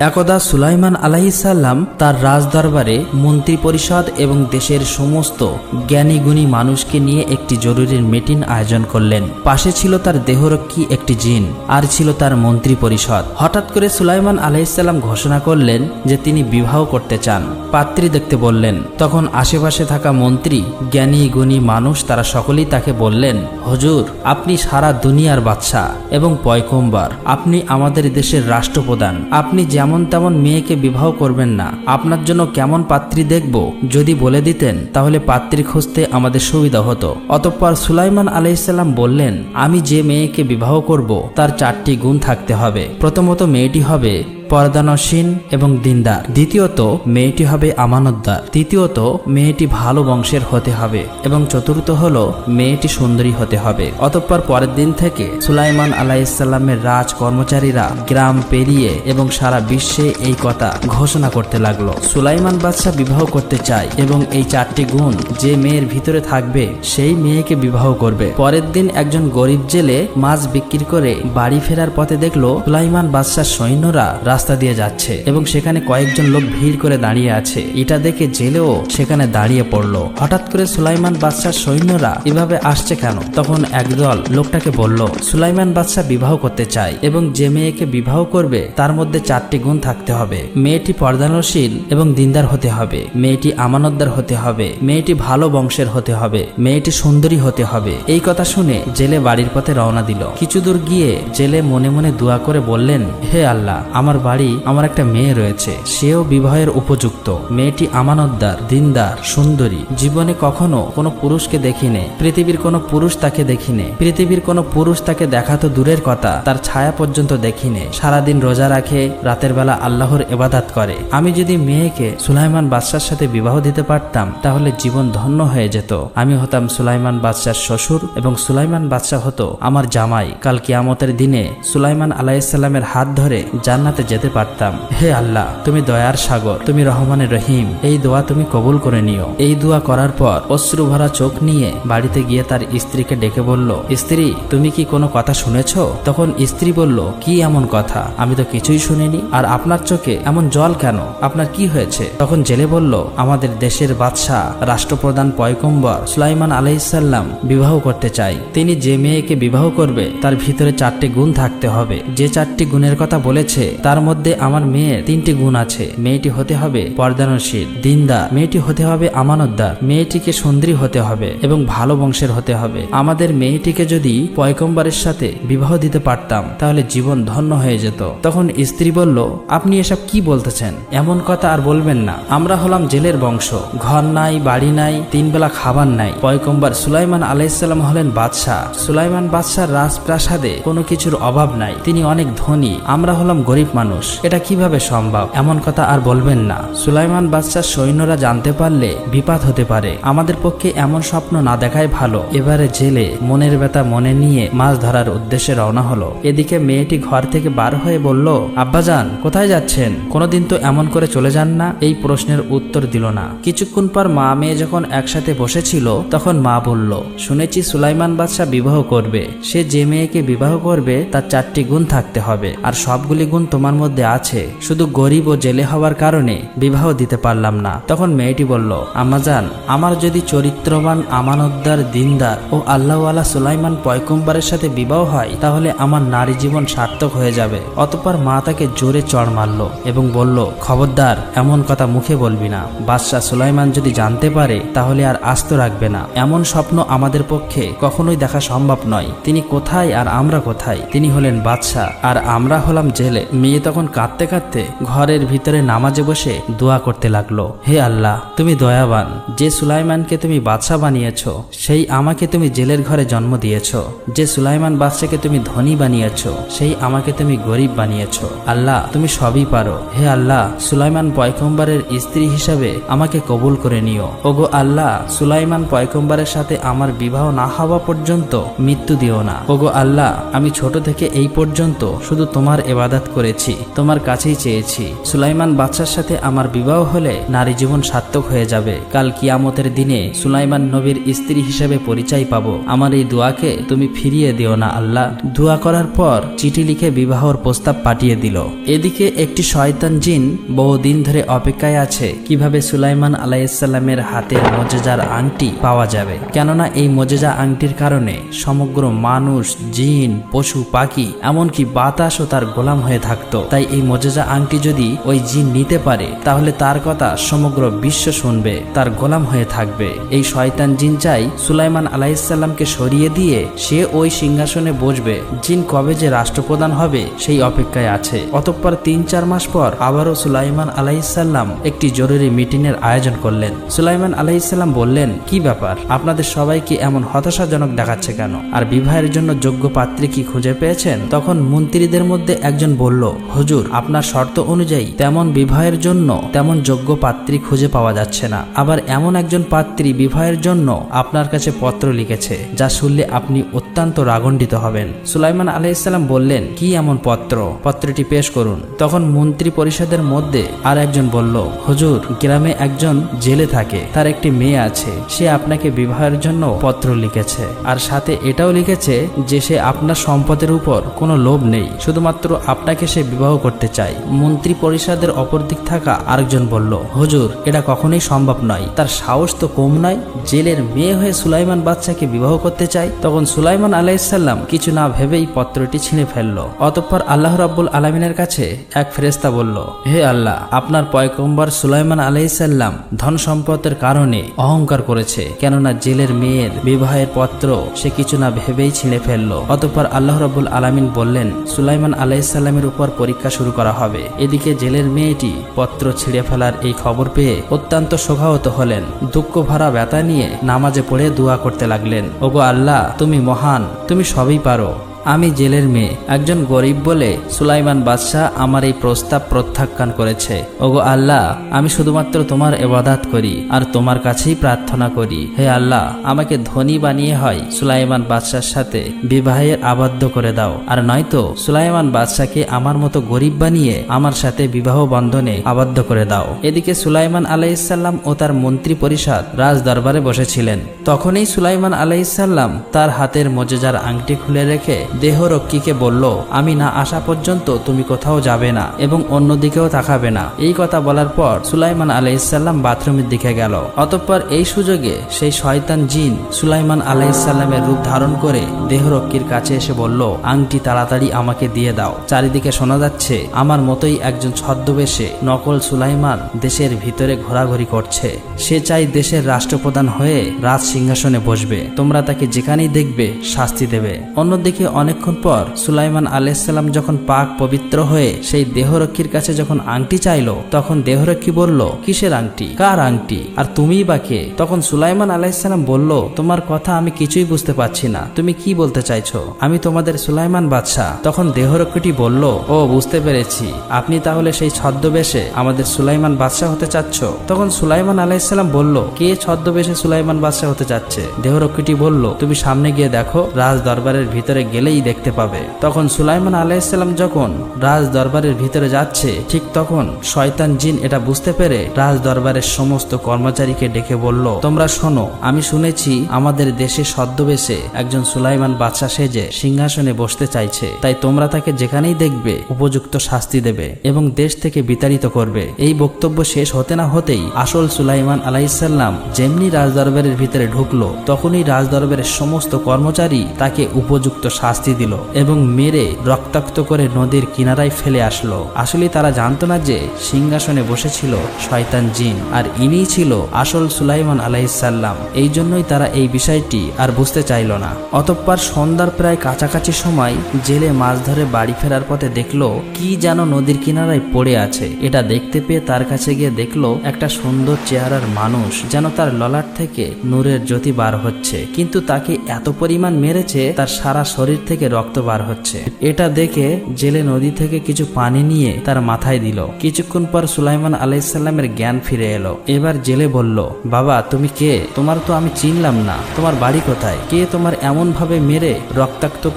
একদা সুলাইমান আলাহিসাল্লাম তার রাজদরবারে মন্ত্রী পরিষদ এবং দেশের সমস্ত জ্ঞানীগুণী মানুষকে নিয়ে একটি জরুরি মিটিং আয়োজন করলেন। পাশে ছিল তার দেহরক্ষী একটি জিন, আর ছিল তার মন্ত্রী পরিষদ। হঠাৎ করে সুলাইমান আলাহিসাল্লাম ঘোষণা করলেন যে তিনি বিবাহ করতে চান। পাত্রী দেখতে বললেন, তখন আশেপাশে থাকা মন্ত্রী জ্ঞানী গুণী মানুষ তারা সকলেই তাকে বললেন, হজুর, আপনি সারা দুনিয়ার বাদশাহ এবং পয়কম্বার আপনি আমাদের দেশের রাষ্ট্রপ্রধান। আপনি যেমন তেমন মেয়েকে বিবাহ করবেন না। আপনার জন্য কেমন পাত্রী দেখব? যদি বলে দিতেন, তাহলে পাত্রী খুঁজতে আমাদের সুবিধা হতো। অতঃপর সুলাইমান আলাইসাল্লাম বললেন, আমি যে মেয়েকে বিবাহ করব, তার চারটি গুণ থাকতে হবে। প্রথমত মেয়েটি হবে পর্দানসীন এবং দিনদার। দ্বিতীয়ত, মেয়েটি হবে আমানতদার। তৃতীয়ত, মেয়েটি ভালো বংশের হতে হবে এবং চতুর্থ হলো, মেয়েটি সুন্দরী হতে হবে। অতঃপর পরের দিন থেকে সুলাইমান আলাইসাল্লামের রাজ কর্মচারীরা গ্রাম পেরিয়ে এবং সারা বিশ্বে এই কথা ঘোষণা করতে লাগল। সুলাইমান বাদশাহ বিবাহ করতে চায় এবং এই চারটি গুণ যে মেয়ের ভিতরে থাকবে, সেই মেয়েকে বিবাহ করবে। পরের দিন একজন গরিব জেলে মাছ বিক্রি করে বাড়ি ফেরার পথে দেখল, সুলাইমান বাদশাহ সৈন্যরা রাস্তা দিয়ে যাচ্ছে এবং সেখানে কয়েকজন লোক ভিড় করে দাঁড়িয়ে আছে। এটা দেখে জেলেও সেখানে দাঁড়িয়ে পড়ল। হঠাৎ করে সুলাইমান বাদশার সৈন্যরা এভাবে আসছে কেন? তখন একদল লোকটাকে বলল, সুলাইমান বাদশাহ বিবাহ করতে চায় এবং যে মেয়েকে বিবাহ করবে তার মধ্যে চারটি গুণ থাকতে হবে। মেয়েটি পর্দানশীল এবং দিনদার হতে হবে। মেয়েটি আমানতদার হতে হবে। মেয়েটি ভালো বংশের হতে হবে। মেয়েটি সুন্দরী হতে হবে। এই কথা শুনে জেলে বাড়ির পথে রওনা দিল। কিছু দূর গিয়ে জেলে মনে মনে দোয়া করে বললেন, হে আল্লাহ, আমার বাড়ি আমার একটা মেয়ে রয়েছে। সেও বিবাহের উপযুক্ত। মেয়েটি আমানতদার, দিনদার, সুন্দরী। জীবনে কখনো কোনো পুরুষকে দেখিনে। পৃথিবীর কোনো পুরুষ তাকে দেখিনে। পৃথিবীর কোনো পুরুষ তাকে দেখা তো দূরের কথা, তার ছায়া পর্যন্ত দেখিনে। সারাদিন রোজা রাখে, রাতের বেলা আল্লাহর এবাদাত করে। আমি যদি মেয়েকে সুলাইমান বাদশার সাথে বিবাহ দিতে পারতাম, তাহলে জীবন ধন্য হয়ে যেত। আমি হতাম সুলাইমান বাদশার শ্বশুর এবং সুলাইমান বাদশাহ হতো আমার জামাই। কাল কিয়ামতের দিনে সুলাইমান আলাইসাল্লামের হাত ধরে জান্নাতে যেতে পারতাম। হে আল্লাহ, তুমি দয়ার সাগর, তুমি রহমানের রহিম। এই দোয়া তুমি কবুল করে নিও। এই দোয়া করার পর অশ্রু ভরা চোখ নিয়ে বাড়িতে গিয়ে তার স্ত্রীকে ডেকে বলল, স্ত্রী, তুমি কি কোনো কথা শুনেছ? তখন স্ত্রী বলল, কি এমন কথা? আমি তো কিছুই শুনিনি। আর আপনার চোখে এমন জল কেন? আপনার কি হয়েছে? তখন জেলে বলল, আমাদের দেশের বাদশাহ, রাষ্ট্রপ্রধান পয়কম্বর সুলাইমান আলাইসাল্লাম বিবাহ করতে চাই। তিনি যে মেয়েকে বিবাহ করবে, তার ভিতরে চারটি গুণ থাকতে হবে। যে চারটি গুণের কথা বলেছে, তার মধ্যে আমার মেয়ের তিনটি গুণ আছে। মেয়েটি হতে হবে পর্দানশীল, দিনদার। মেয়েটি হতে হবে আমানতদার। মেয়েটিকে সুন্দরী হতে হবে এবং ভালো বংশের হতে হবে। আমাদের মেয়েটিকে যদি পয়কম্বরের সাথে বিবাহ দিতে পারতাম, তাহলে জীবন ধন্য হয়ে যেত। তখন স্ত্রী বলল, আপনি এসব কি বলতেছেন? এমন কথা আর বলবেন না। আমরা হলাম জেলের বংশ। ঘর নাই, বাড়ি নাই তিন বেলা খাবার নাই। পয়কম্বর সুলাইমান আলাইসাল্লাম হলেন বাদশাহ। সুলাইমান বাদশাহ রাজপ্রাসাদে কোনো কিছুর অভাব নাই। তিনি অনেক ধনী। আমরা হলাম গরিব মানুষ। এটা কীভাবে সম্ভব? এমন কথা আর বলবেন না। সুলাইমান বাদশার সৈন্যরা জানতে পারলে বিপাদ হতে পারে। আমাদের পক্ষে এমন স্বপ্ন না দেখাই ভালো। এবারে জেলে মনের ব্যথা মনে নিয়ে মাছ ধরার উদ্দেশ্যে রওনা হলো। এদিকে মেয়েটি ঘর থেকে বার হয়ে বলল, আব্বাজান, কোথায় যাচ্ছেন? কোনোদিন তো এমন করে চলে যান না? এই প্রশ্নের উত্তর দিল না। কিছুক্ষণ পর মা মেয়ে যখন একসাথে বসেছিল, তখন মা বলল, শুনেছি সুলাইমান বাদশাহ বিবাহ করবে। সে যে মেয়েকে বিবাহ করবে, তার চারটি গুণ থাকতে হবে। আর সবগুলি গুণ তোমার মধ্যে আছে, শুধু গরিব ও জেলে হওয়ার কারণে বিবাহ দিতে পারলাম না। তখন মেয়েটি বলল আমাজান আমার যদি চরিত্রবান, আমানতদার, দিনদার ও আল্লাহওয়ালা সুলাইমান পয়কম্বরের সাথে বিবাহ হয়, তাহলে আমার নারী জীবন সার্থক হয়ে যাবে। অতপর মা তাকে জোরে চড় মারল এবং বলল, খবরদার, এমন কথা মুখে বলবি না। বাদশাহ সুলাইমান যদি জানতে পারে, তাহলে আর আস্ত রাখবে না। এমন স্বপ্ন আমাদের পক্ষে কখনোই দেখা সম্ভব নয়। তিনি কোথায় আর আমরা কোথায়? তিনি হলেন বাদশাহ, আর আমরা হলাম জেলে। মেয়ে তখন কাঁদতে কাঁদতে ঘরের ভিতরে নামাজে বসে দোয়া করতে লাগল, হে আল্লাহ, তুমি দয়াবান। যে সুলাইমানকে তুমি বাদশাহ বানিয়েছ, সেই আমাকে তুমি জেলের ঘরে জন্ম দিয়েছ। যে সুলাইমান বাদশাকে তুমি ধনী বানিয়েছ, সেই আমাকে তুমি গরিব বানিয়েছ। আল্লাহ, তুমি সবই পারো। হে আল্লাহ, সুলাইমান পয়কম্বরের স্ত্রী হিসাবে আমাকে কবুল করে নিও। ওগো আল্লাহ, সুলাইমান পয়কম্বরের সাথে আমার বিবাহ না হওয়া পর্যন্ত মৃত্যু দিও না। ওগো আল্লাহ, আমি ছোট থেকে এই পর্যন্ত শুধু তোমার এবাদাত করেছি। তোমার কাছেই চেয়েছি। সুলাইমান বাদশার সাথে আমার বিবাহ হলে নারী জীবন সার্থক হয়ে যাবে। কাল কিয়ামতের দিনে সুলাইমান নবীর স্ত্রী হিসেবে পরিচয় পাবো। আমার এই দোয়াকে তুমি ফিরিয়ে দিও না আল্লাহ। দোয়া করার পর চিঠি লিখে বিবাহর প্রস্তাব পাঠিয়ে দিল। এদিকে একটি শয়তান জিন বহুদিন ধরে অপেক্ষায় আছে, কীভাবে সুলাইমান আলাইসাল্লামের হাতের মজেজার আংটি পাওয়া যাবে। কেননা এই মজেজা আংটির কারণে সমগ্র মানুষ, জিন, পশু, পাখি, এমনকি বাতাসও তার গোলাম হয়ে থাকতো। তাই এই মজেজা আংটি যদি ওই জিন নিতে পারে, তাহলে তার কথা সমগ্র বিশ্ব শুনবে, তার গোলাম হয়ে থাকবে। এই শয়তান জিন চাই সুলাইমান আলাইসাল্লামকে সরিয়ে দিয়ে সে ওই সিংহাসনে বসবে। জিন কবে যে রাষ্ট্রপ্রধান হবে, সেই অপেক্ষায় আছে। অতঃপর তিন চার মাস পর আবারও সুলাইমান আলাইসাল্লাম একটি জরুরি মিটিংয়ের আয়োজন করলেন। সুলাইমান আলাইসাল্লাম বললেন, কি ব্যাপার? আপনাদের সবাইকে এমন হতাশাজনক দেখাচ্ছে কেন? আর বিবাহের জন্য যোগ্য পাত্রী কি খুঁজে পেয়েছেন? তখন মন্ত্রীদের মধ্যে একজন বলল হুজুর, আপনার শর্ত অনুযায়ী তেমন বিবাহের জন্য তেমন যোগ্য পাত্রী খুঁজে পাওয়া যাচ্ছে না। আবার এমন একজন পাত্রী বিবাহের জন্য আপনার কাছে পত্র লিখেছে, যা শুনলে আপনি অত্যন্ত রাগণ্ডিত হবেন। সুলাইমান আলাইসাল্লাম বললেন, কি এমন পত্র? পত্রটি পেশ করুন। তখন মন্ত্রী পরিষদের মধ্যে আর একজন বলল, হুজুর, গ্রামে একজন জেলে থাকে, তার একটি মেয়ে আছে, সে আপনাকে বিবাহের জন্য পত্র লিখেছে। আর সাথে এটাও লিখেছে যে সে আপনার সম্পদের উপর কোনো লোভ নেই, শুধুমাত্র আপনাকে সে বিবাহ করতে চায়। মন্ত্রী পরিষদের অপর দিক থাকা আরেকজন বলল, হুজুর, এটা কখনোই সম্ভব নয়। তার সাহস তো কম নয়। জেলের মেয়ে হয়ে সুলাইমান বাচ্চাকে বিবাহ করতে চায়, তখন সুলাইমান আলাইসাল্লাম কিছু না ভেবেই পত্রটি ছিঁড়ে ফেলল। অতঃপর আল্লাহ রাব্বুল আলমিনের কাছে এক ফেরেস্তা বলল, হে আল্লাহ, আপনার পয়কম্বর সুলাইমান আলাইসাল্লাম ধন সম্পদের কারণে অহংকার করেছে, কেননা জেলের মেয়ের বিবাহের পত্র সে কিছু না ভেবেই ছিঁড়ে ফেলল। অতঃপর আল্লাহ রাব্বুল আলামিন বললেন, সুলাইমান আলাইসাল্লামের উপর পরীক্ষা শুরু করা হবে। এদিকে জেলের মেয়েটি পত্র ছিঁড়ে ফেলার এই খবর পেয়ে অত্যন্ত শোভাহত হলেন। দুঃখ ভরা ব্যথা নিয়ে নামাজে পড়ে দোয়া করতে লাগলেন। ওগো আল্লাহ, তুমি মহান, তুমি সবই পারো। আমি জেলের মেয়ে, একজন গরিব বলে সুলাইমান বাদশাহ আমার এই প্রস্তাব প্রত্যাখ্যান করেছে। ওগো আল্লাহ, আমি শুধুমাত্র তোমার এবাদাত করি আর তোমার কাছেই প্রার্থনা করি। হে আল্লাহ, আমাকে ধনী বানিয়ে হয় সুলাইমান বাদশার সাথে বিবাহের আবদ্ধ করে দাও। আর নয়তো সুলাইমান বাদশাকে আমার মতো গরিব বানিয়ে আমার সাথে বিবাহ বন্ধনে আবদ্ধ করে দাও। এদিকে সুলাইমান আলাইসাল্লাম ও তার মন্ত্রী পরিষদ রাজ দরবারে বসেছিলেন। তখনই সুলাইমান আলাইসাল্লাম তার হাতের মজেজার আংটি খুলে রেখে দেহরক্ষীকে বলল, আমি না আসা পর্যন্ত তুমি কোথাও যাবে না এবং অন্যদিকেও তাকাবে না। এই কথা বলার পর সুলাইমান আলাইসাল্লাম বাথরুমের দিকে গেল। অতঃপর এই সুযোগে সেই শয়তান জিন সুলাইমান আলাইসাল্লামের রূপ ধারণ করে দেহরক্ষীর কাছে এসে বলল, আংটি তাড়াতাড়ি আমাকে দিয়ে দাও। চারিদিকে শোনা যাচ্ছে, আমার মতোই একজন ছদ্মবেশে নকল সুলাইমান দেশের ভিতরে ঘোরাঘুরি করছে। সে চাই দেশের রাষ্ট্রপ্রধান হয়ে রাজ সিংহাসনে বসবে। তোমরা তাকে যেখানেই দেখবে শাস্তি দেবে। অন্যদিকে অনেকক্ষণ পর সুলাইমান আলাইসাল্লাম যখন পাক পবিত্র হয়ে সেই দেহরক্ষীর কাছে যখন আংটি চাইলো, তখন দেহরক্ষী বলল, কিসের আংটি? কার আংটি? আর তুমিই বা কে? তখন সুলাইমান আলাইসাল্লাম বলল, তোমার কথা আমি কিছুই বুঝতে পারছি না। তুমি কি বলতে চাইছো? আমি তোমাদের সুলাইমান বাদশাহ। তখন দেহরক্ষীটি বলল, ও, বুঝতে পেরেছি। আপনি তাহলে সেই ছদ্মবেশে আমাদের সুলাইমান বাদশাহ হতে চাচ্ছ? তখন সুলাইমান আলাইসাল্লাম বলল, কে ছদ্মবেশে সুলাইমান বাদশাহ হতে চাচ্ছে? দেহরক্ষীটি বলল, তুমি সামনে গিয়ে দেখো রাজ দরবারের ভিতরে গেলেই দেখতে পাবে। তখন সুলাইমান আলাইসাল্লাম যখন রাজ দরবারের ভিতরে যাচ্ছে, ঠিক তখন শয়তান জিন এটা বুঝতে পেরে রাজ দরবারের সমস্ত কর্মচারীকে ডেকে বলল, তোমরা শোনো, আমি শুনেছি আমাদের দেশে সদ্যবেশে একজন সুলাইমান বাদশাহ সেজে সিংহাসনে বসতে চাইছে। তাই তোমরা তাকে যেখানেই দেখবে উপযুক্ত শাস্তি দেবে এবং দেশ থেকে বিতাড়িত করবে। এই বক্তব্য শেষ হতে না হতেই আসল সুলাইমান আলাইসাল্লাম যেমনি রাজদরবারের ভিতরে ঢুকলো, তখনই রাজদরবারের সমস্ত কর্মচারী তাকে উপযুক্ত শাস্তি দিল এবং মেরে রক্তাক্ত করে নদীর কিনারায় ফেলে আসলো। আসলে তারা জানতো না যে সিংহাসনে বসেছিল শয়তান জিন, আর ইনিই ছিল আসল সুলাইমান আলাইসাল্লাম এই জন্যই তারা এই বিষয়টি আর বুঝতে চাইল না। অতঃপর সন্ধ্যার প্রায় কাছাকাছি সময় জেলে মাছ ধরে বাড়ি ফেরার পথে দেখল কি যেন নদীর কিনারায় পড়ে আছে। এটা দেখতে পেয়ে তার কাছে গিয়ে দেখল একটা সুন্দর চেহারার মানুষ যেন তার ললাট থেকে নূরের জ্যোতি বার হচ্ছে। কিন্তু তাকে এত পরিমাণ মেরেছে, তার সারা শরীর থেকে রক্ত বার হচ্ছে। এটা দেখে জেলে নদী থেকে কিছু পানি নিয়ে তার মাথায় দিল। কিছুক্ষণ পর সুলাইমান আলাইসাল্লামের জ্ঞান ফিরে এলো। এবার জেলে বলল, বাবা, তুমি কে? তোমার তো আমি চিনলাম না। তোমার বাড়ি কোথায়? কে তোমার এমন ভাবে মেরে রক্তাক্ত